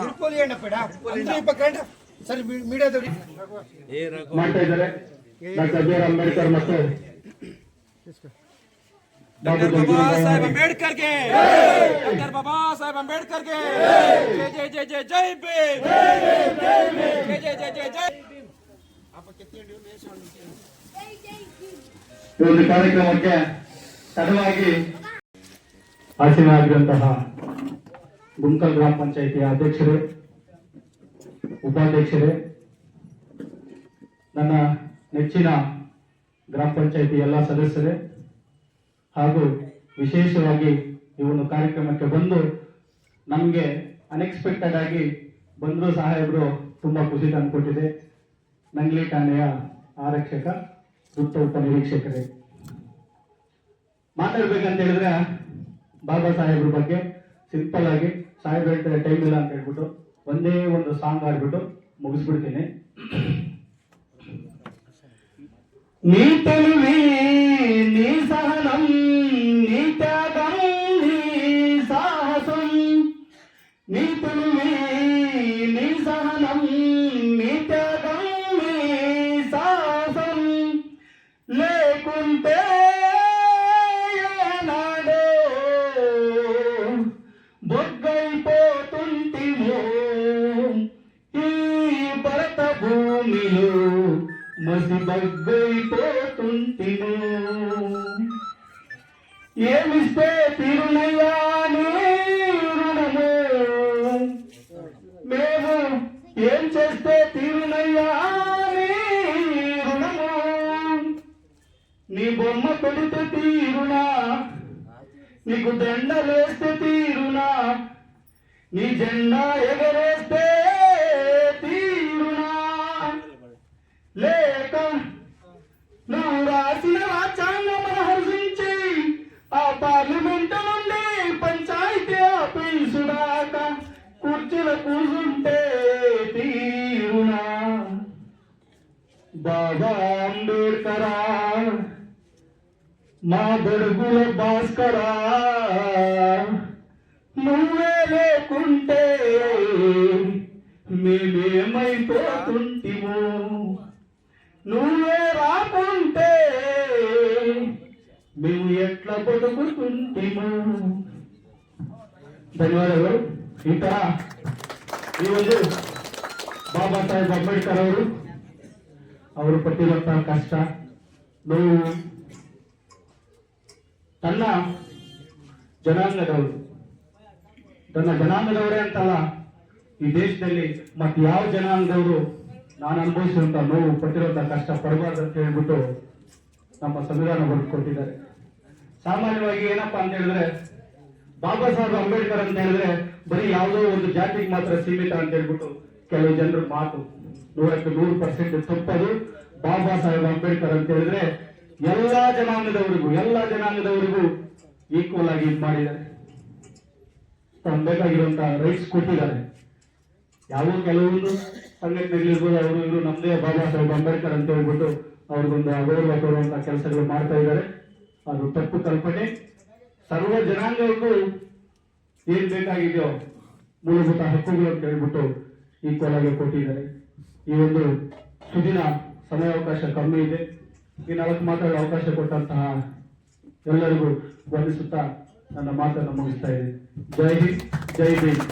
ಇರ್ಪೋಲಿ ಅಣ್ಣಪ್ಪಡ ಅಂದ್ರೆ ಇಪ್ಪ ಕಂಡ ಸರಿ ಮೀ- ಮೀಡಿಯಾದವ್ರಿಗೆ ಮಾಡ್ತಾ ಇದ್ದಾರೆ ಡಾಕ್ಟರ್ ಬಿ ಆರ್ ಅಂಬೇಡ್ಕರ್ ಮತ್ತು ಡಾಕ್ಟರ್ ಬಾಬಾ ಸಾಹೇಬ್ ಅಂಬೇಡ್ಕರ್ಗೆ ಡಾಕ್ಟರ್ ಬಾಬಾ ಸಾಹೇಬ್ ಅಂಬೇಡ್ಕರ್ಗೆ ಜೈ ಜೈ ಜೈ ಜೈ ಜೈ ಭೀಮ್ ಜೈ ಜೈ ಜೈ ಜೈ ಜೈ ಈ ಒಂದು ಕಾರ್ಯಕ್ರಮಕ್ಕೆ ತಡವಾಗಿ ಆಸೀನರಾಗಿರುವಂತಹ ಗುಂಕಲ್ ಗ್ರಾಮ ಪಂಚಾಯಿತಿಯ ಅಧ್ಯಕ್ಷರೇ, ಉಪಾಧ್ಯಕ್ಷರೇ, ನನ್ನ ನೆಚ್ಚಿನ ಗ್ರಾಮ ಪಂಚಾಯಿತಿ ಎಲ್ಲ ಸದಸ್ಯರೇ, ಹಾಗೂ ವಿಶೇಷವಾಗಿ ಈ ಒಂದು ಕಾರ್ಯಕ್ರಮಕ್ಕೆ ಬಂದು ನಮಗೆ ಅನ್ಎಕ್ಸ್ಪೆಕ್ಟೆಡ್ ಆಗಿ ಬಂದರು ಸಾಹೇಬರು ತುಂಬಾ ಖುಷಿ ತಂದುಕೊಟ್ಟಿದೆ. ನಂಗ್ಲಿ ಠಾಣೆಯ ಆರಕ್ಷಕ, ವೃತ್ತ ಉಪನಿರೀಕ್ಷಕರೇ. ಮಾತಾಡ್ಬೇಕಂತ ಹೇಳಿದ್ರೆ ಬಾಬಾ ಸಾಹೇಬ್ರ ಬಗ್ಗೆ ಸಿಂಪಲ್ ಆಗಿ ಸಾಹೇಬ್ ಹೇಳ್ತಾರೆ ಟೈಮ್ ಇಲ್ಲ ಅಂತ ಹೇಳ್ಬಿಟ್ಟು ಒಂದೇ ಒಂದು ಸಾಂಗ್ ಆಡ್ಬಿಟ್ಟು ಮುಗಿಸ್ಬಿಡ್ತೀನಿ. ನೀ ತನುವಿ ನೀ ಸಹನಂ ನೀ ತ್ಯಾಗಂ ನೀ ಸಾಹಸಂ ನೀ ತನುವಿ ನೀ ಸಹನಂ ನೀ ತ್ಯಾಗಂ ನೀ ಸಾಹಸಂ ಲೇಕುಂತೇ భూమిలో మసి బగ్గైపోతుంటిను ఏమిస్తే తిరునయ్యా నీ రుణము? మేము ఏం చేస్తే తీరునయ్యా నీ రుణము? నీ బొమ్మ కొడితే తీరునా? నీకు దండలేస్తే తీరునా? నీ జెండా ఎగరేస్తే మా బడుగుల భాస్కరా నువ్వే లేకుంటే మేమేమైపోతుంటిమో నువ్వే రాకుంటే మేము ఎట్లా బతుకుతుంటిమో ಧನ್ಯವಾದಗಳು ಈ ತರ ಈ ಒಂದು ಬಾಬಾ ಸಾಹೇಬ್ ಅಂಬೇಡ್ಕರ್ ಅವರು ಅವರು ಪಟ್ಟಿರುವಂತಹ ಕಷ್ಟ ನೋವು ತನ್ನ ಜನಾಂಗದವರು. ತನ್ನ ಜನಾಂಗದವರೇ ಅಂತಲ್ಲ, ಈ ದೇಶದಲ್ಲಿ ಮತ್ತೆ ಯಾವ ಜನಾಂಗದವರು ನಾನು ಅನುಭವಿಸುವಂತ ನೋವು ಪಟ್ಟಿರುವಂತ ಕಷ್ಟ ಪಡಬಾರ್ದು ಅಂತ ಹೇಳ್ಬಿಟ್ಟು ನಮ್ಮ ಸಂವಿಧಾನ ಬರೆದುಕೊಟ್ಟಿದ್ದಾರೆ ಸಾಮಾನ್ಯವಾಗಿ ಏನಪ್ಪಾ ಅಂತ ಹೇಳಿದ್ರೆ, ಬಾಬಾ ಸಾಹೇಬ್ ಅಂಬೇಡ್ಕರ್ ಅಂತ ಹೇಳಿದ್ರೆ ಬರೀ ಯಾವುದೋ ಒಂದು ಜಾತಿಗೆ ಮಾತ್ರ ಸೀಮಿತ ಅಂತ ಹೇಳ್ಬಿಟ್ಟು ಕೆಲವು ಜನರ ಮಾತು ನೂರಕ್ಕೆ ನೂರು ಪರ್ಸೆಂಟ್ ತಪ್ಪದು. ಬಾಬಾ ಸಾಹೇಬ್ ಅಂಬೇಡ್ಕರ್ ಅಂತ ಹೇಳಿದ್ರೆ ಎಲ್ಲಾ ಜನಾಂಗದವರಿಗೂ, ಎಲ್ಲ ಜನಾಂಗದವರಿಗೂ ಈಕ್ವಲ್ ಆಗಿ ಇದು ಮಾಡಿದ್ದಾರೆ. ತಮ್ಮ ಬೇಕಾಗಿರುವಂತಹ ರೈಟ್ಸ್ ಕೊಟ್ಟಿದ್ದಾರೆ. ಯಾವ ಕೆಲವೊಂದು ಸಂಘಟನೆಗಳಿರ್ಬೋದು, ಅವರು ಇವರು ನಮ್ದೇ ಬಾಬಾ ಸಾಹೇಬ್ ಅಂಬೇಡ್ಕರ್ ಅಂತ ಹೇಳ್ಬಿಟ್ಟು ಅವ್ರಿಗೊಂದು ಅಗೌರವ ಕೊಡುವಂತಹ ಕೆಲಸಗಳು ಮಾಡ್ತಾ ಇದ್ದಾರೆ. ಅದು ತಪ್ಪು ಕಲ್ಪನೆ. ಸರ್ವ ಜನಾಂಗಕ್ಕೂ ಏನ್ ಬೇಕಾಗಿದೆಯೋ ಮೂಲಭೂತ ಹಕ್ಕುಗಳು ಅಂತ ಹೇಳ್ಬಿಟ್ಟು ಈಕ್ವಲ್ ಆಗಿ ಕೊಟ್ಟಿದ್ದಾರೆ. ಈ ಒಂದು ಸುದಿನ ಸಮಯಾವಕಾಶ ಕಮ್ಮಿ ಇದೆ. ಈ ನಾಲ್ಕು ಮಾತಾಡೋ ಅವಕಾಶ ಕೊಟ್ಟಂತಹ ಎಲ್ಲರಿಗೂ ವಂದಿಸುತ್ತಾ ನನ್ನ ಮಾತನ್ನು ಮುಗಿಸ್ತಾ ಇದ್ದೀನಿ. ಜೈ ಹಿಂದ್, ಜೈ ಭೀಮ್.